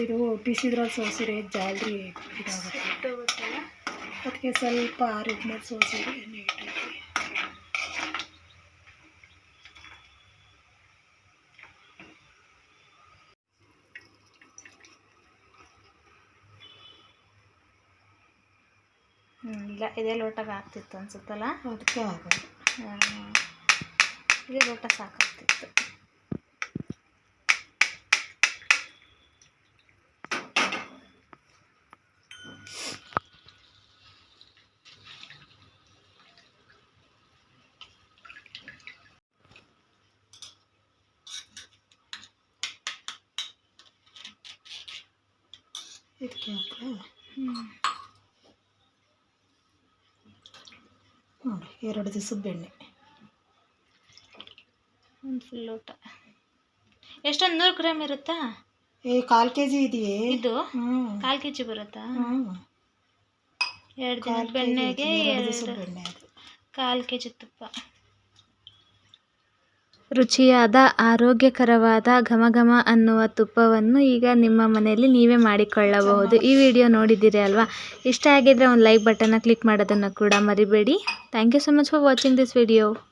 ಇದು ಬಿಸಿದ್ರಲ್ಲಿ ಸೋಸಿರಿ ಜಾಲ್ರಿ ಇದಾಗುತ್ತೆ. ಅದಕ್ಕೆ ಸ್ವಲ್ಪ ಆರಿದ್ಮೇಲೆ ಸೋಸಿರಿ ನೀಟಾಗಿ ಇಲ್ಲ ಇದೇ ಲೋಟಗೆ ಆಗ್ತಿತ್ತು ಅನ್ಸುತ್ತಲ್ಲ? ಅದಕ್ಕೆ ಆಗೋದು. ಇದೇ ಲೋಟ ಸಾಕಾಗ್ತಿತ್ತು. ಇದಕ್ಕೆ ಹ್ಞೂ ನೋಡಿ ಎರಡು ದಿವಸದ ಬೆಣ್ಣೆ. ಒಂದು ಫುಲ್ ಊಟ. ಎಷ್ಟೊಂದು ನೂರು ಗ್ರಾಮ್ ಇರುತ್ತಾ? ಏ ಕಾಲು ಕೆ ಜಿ ಇದೆಯೇ? ಇದು? ಕಾಲು ಕೆ ಜಿ ಬರುತ್ತಾ ಎರಡು ದಿನ ದಿನದ ಬೆಣ್ಣೆಗೆ ಎರಡು ಬೆಣ್ಣೆ ಕಾಲು ಕೆ ಜಿ ತುಪ್ಪ. ರುಚಿಯಾದ, ಆರೋಗ್ಯಕರವಾದ ಘಮ ಘಮ ಅನ್ನುವ ತುಪ್ಪವನ್ನು ಈಗ ನಿಮ್ಮ ಮನೆಯಲ್ಲಿ ನೀವೇ ಮಾಡಿಕೊಳ್ಳಬಹುದು. ಈ ವಿಡಿಯೋ ನೋಡಿದ್ದೀರಿ ಅಲ್ವಾ? ಇಷ್ಟ ಆಗಿದ್ರೆ ಒಂದು ಲೈಕ್ ಬಟನ್ನ ಕ್ಲಿಕ್ ಮಾಡೋದನ್ನು ಕೂಡ ಮರಿಬೇಡಿ. Thank you so much for watching this video.